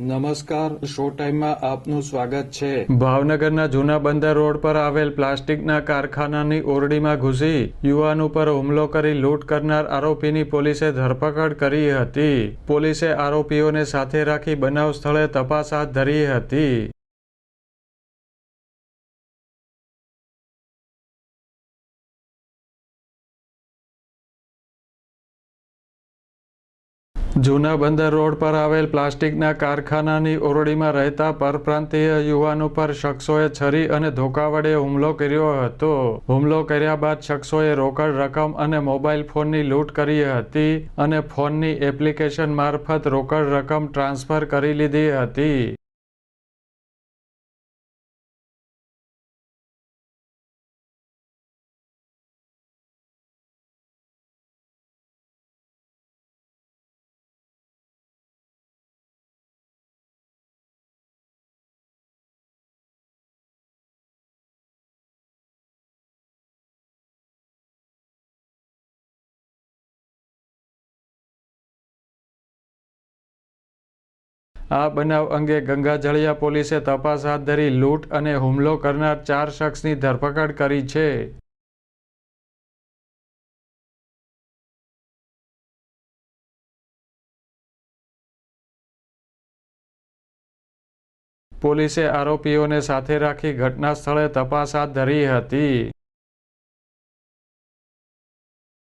નમસ્કાર, શો ટાઈમમાં આપનું સ્વાગત છે. ભાવનગરના જૂના બંદર રોડ પર આવેલ પ્લાસ્ટિકના કારખાનાની ઓરડીમાં ઘૂસી યુવાન ઉપર હુમલો કરી લૂંટ કરનાર આરોપીની પોલીસે ધરપકડ કરી હતી. પોલીસે આરોપીઓને સાથે રાખી બનાવ સ્થળે તપાસ હાથ ધરી હતી. જૂના બંદર રોડ પર આવેલ પ્લાસ્ટિકના કારખાનાની ઓરડીમાં રહેતા પરપ્રાંતીય યુવાન ઉપર શખ્સોએ છરી અને ધોકા વડે હુમલો કર્યો હતો. હુમલો કર્યા બાદ શખ્સોએ રોકડ રકમ અને મોબાઈલ ફોનની લૂંટ કરી હતી અને ફોનની એપ્લિકેશન મારફત રોકડ રકમ ટ્રાન્સફર કરી લીધી હતી. આ બનાવ અંગે ગંગાજળિયા પોલીસે તપાસ હાથ ધરી લૂંટ અને હુમલો કરનાર ચાર શખ્સની ધરપકડ કરી છે. પોલીસે આરોપીઓને સાથે રાખી ઘટના સ્થળે તપાસ હાથ ધરી હતી.